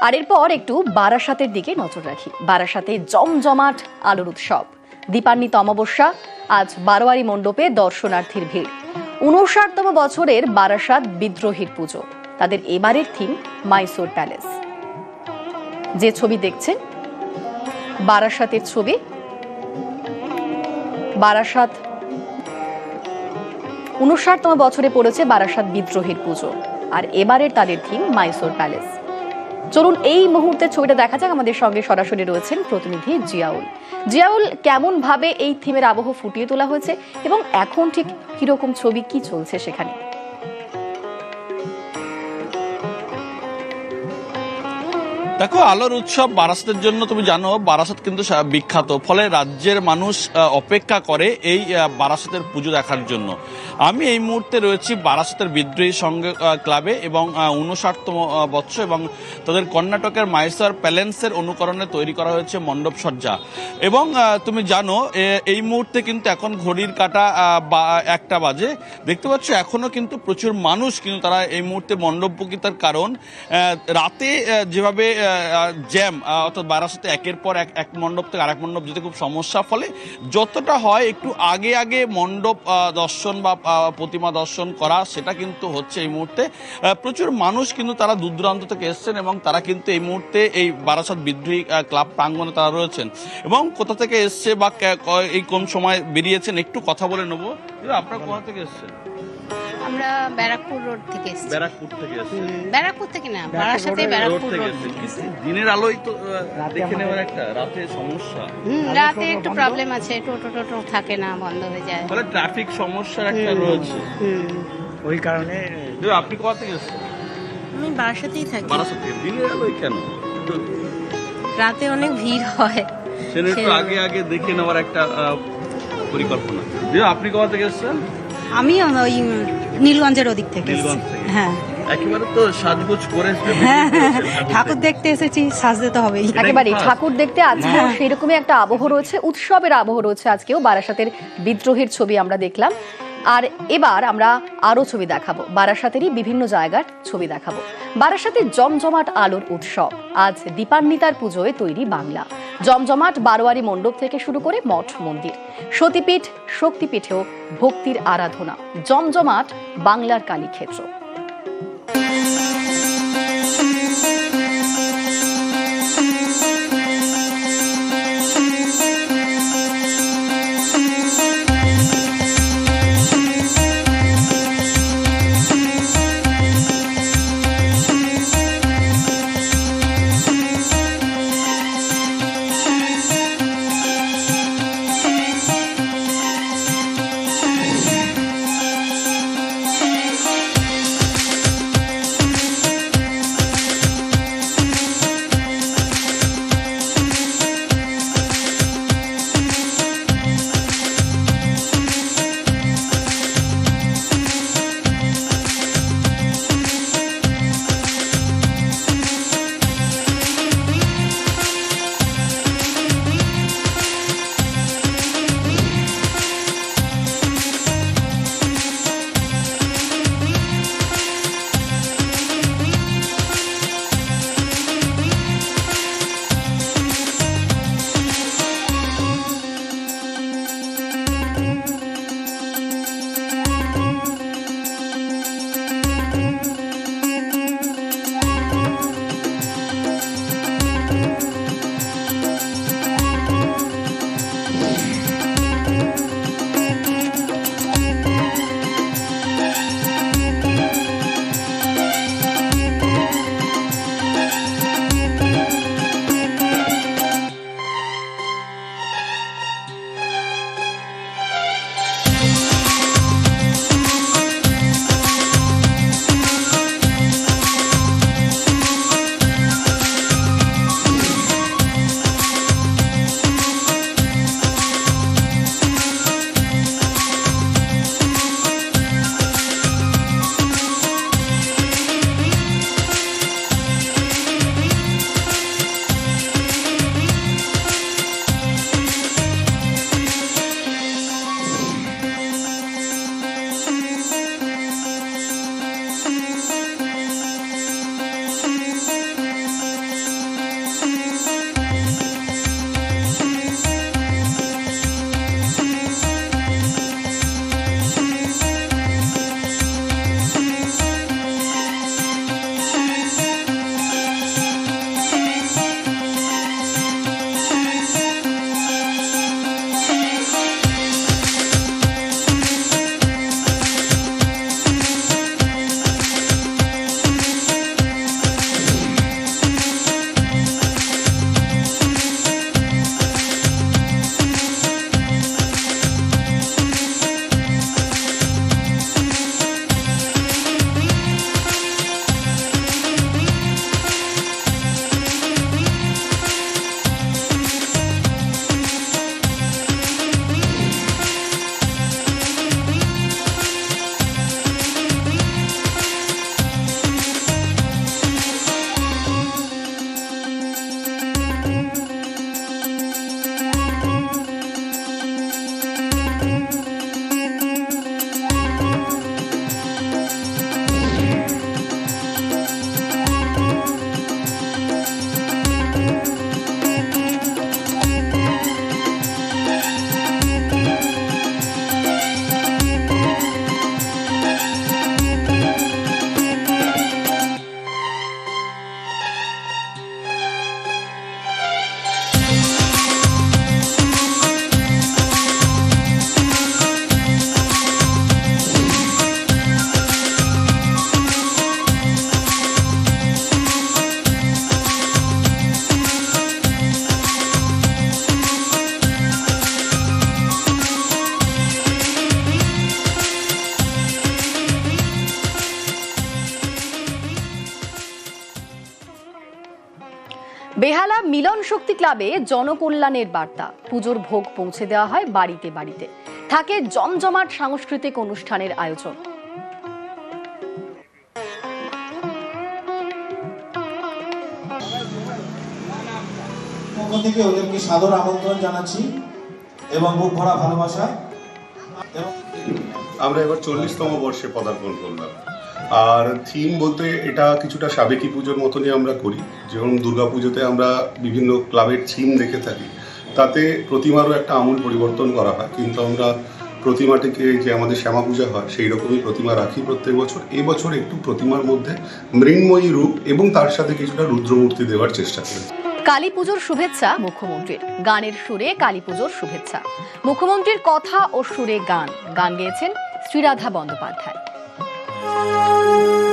আর এরপর একটু বারাসাতের দিকে নজর রাখি। বারাসাতে জমজমাট আলোর উৎসব। দীপান্বিত অমাবস্যা, আজ বারোয়ারি মণ্ডপে দর্শনার্থীর ভিড়। উনষাটতম বছরের বারাসাত বিদ্রোহীর পুজো। তাদের এবারের থিম মাইসোর প্যালেস। যে ছবি দেখছেন, বারাসাতের ছবি। বারাসাত উনষাটতম বছরে পড়েছে বারাসাত বিদ্রোহীর পুজো। আর এবারের তাদের থিম মাইসোর প্যালেস। চলুন এই মুহূর্তে ছবিটা দেখা যাক। আমাদের সঙ্গে সরাসরি রয়েছেন প্রতিনিধি জিয়াউল। জিয়াউল কেমন ভাবে এই থিমের আবহ ফুটিয়ে তোলা হয়েছে এবং এখন ঠিক কীরকম ছবি, কি চলছে সেখানে? দেখো, আলোর উৎসব বারাসাতের জন্য তুমি জানো, বারাসাত কিন্তু বিখ্যাত। ফলে রাজ্যের মানুষ অপেক্ষা করে এই বারাসাতের পুজো দেখার জন্য। আমি এই মুহূর্তে রয়েছি বারাসাতের বিদ্রোহী সংঘ ক্লাবে এবং উনষাটতম বৎসর এবং তাদের কর্ণাটকের মাইসার প্যালেন্সের অনুকরণে তৈরি করা হয়েছে মণ্ডপ সজ্জা। এবং তুমি জানো এই মুহূর্তে কিন্তু এখন ঘড়ির কাটা একটা বাজে। দেখতে পাচ্ছ এখনও কিন্তু প্রচুর মানুষ কিন্তু তারা এই মুহূর্তে মণ্ডপ কারণ। রাতে যেভাবে জ্যাম অর্থাৎ বারাসাতে একের পর এক এক মণ্ডপ থেকে আরেক মণ্ডপ যেতে খুব সমস্যা ফলে যতটা হয় একটু আগে আগে মণ্ডপ দর্শন বা প্রতিমা দর্শন করা, সেটা কিন্তু হচ্ছে এই মুহূর্তে। প্রচুর মানুষ কিন্তু তারা দূর দূরান্ত থেকে এসছেন এবং তারা কিন্তু এই মুহূর্তে এই বারাসাত বিদ্রোহী ক্লাব প্রাঙ্গণে তারা রয়েছেন। এবং কোথা থেকে এসছে বা এই কোন সময় বেরিয়েছেন, একটু কথা বলে নেব। আপনার কোথা থেকে এসছেন? আমরা ব্যারাকপুর রোড থেকে এসেছি। ব্যারাকপুর থেকে এসছেন? হুম, ব্যারাকপুর থেকে না বারাসাতে ব্যারাকপুর থেকে রোড। থেকে এসেছি। দিনের আলোই তো দেখে নেওয়ার একটা রাতে সমস্যা। হুম, রাতে একটু প্রবলেম আছে টোটো টোটো থাকে না বন্ধ হয়ে যায়। ফলে ট্রাফিক সমস্যার একটা রয়েছে। হুম। ওই কারণে আপনি কোথা থেকে এসেছেন? আমি বারাসাতেই থাকি। বারাসাত। থেকে দিনের আলোই কেন? রাতে অনেক ভিড় হয়। সেটা একটু আগে আগে দেখে নেওয়ার একটা আহ, পরিকল্পনা। দিদি আপনি কোথা থেকে এসেছেন? আমি ওই নীলগঞ্জের ওদিক থেকে। হ্যাঁ। একেবারে তো সাজগোজ করে হ্যাঁ। হ্যাঁ, ঠাকুর দেখতে এসেছি সাজতে তো হবেই। একেবারে ঠাকুর দেখতে আজকে সেরকমই একটা আবহ রয়েছে উৎসবের আবহ রয়েছে আজকেও বারাসাতের বিদ্রোহের ছবি আমরা দেখলাম। আর এবার আমরা আরও ছবি দেখাবো। বারাসাতেরই বিভিন্ন জায়গার ছবি দেখাবো। বারাসাতের জমজমাট আলোর উৎসব। আজ দীপান্বিতার পুজোয় তৈরি বাংলা। জমজমাট বারোয়ারি মণ্ডপ থেকে শুরু করে মঠ মন্দির। সতীপীঠ, শক্তিপীঠেও ভক্তির আরাধনা। জমজমাট বাংলার কালীক্ষেত্র। মিলন শক্তি ক্লাবে জনকল্যাণের বার্তা। পুজোর ভোগ পৌঁছে দেওয়া হয় বাড়িতে বাড়িতে। থাকে জমজমাট সাংস্কৃতিক অনুষ্ঠানের আয়োজন। পক্ষ থেকে ওদেরকে সাদর আমন্ত্রণ জানাচ্ছি এবং বুক ভরা ভালোবাসা। আমরা এবার চল্লিশতম বর্ষে পদার্পণ করলাম। আর থিম বলতে এটা কিছুটা সাবেকি পুজোর মতনই আমরা করি। দুর্গা পুজোতে আমরা বিভিন্ন ক্লাবের থিম দেখে থাকি। তাতে প্রতিমারও একটা আমূল পরিবর্তন করা হয়। কিন্তু আমরা প্রতিমাটিকে যে আমাদের শ্যামা পূজা হয়, সেই রকমই প্রতিমা রাখি প্রত্যেক বছর। এবছর একটু প্রতিমার মধ্যে মৃন্ময়ী রূপ এবং তার সাথে কিছুটা রুদ্রমূর্তি দেওয়ার চেষ্টা করি। কালী পুজোর শুভেচ্ছা মুখ্যমন্ত্রীর। গানের সুরে কালী পুজোর শুভেচ্ছা। মুখ্যমন্ত্রীর কথা ও সুরে গান। গান গেয়েছেন শ্রীরাধা বন্দ্যোপাধ্যায়। Thank you.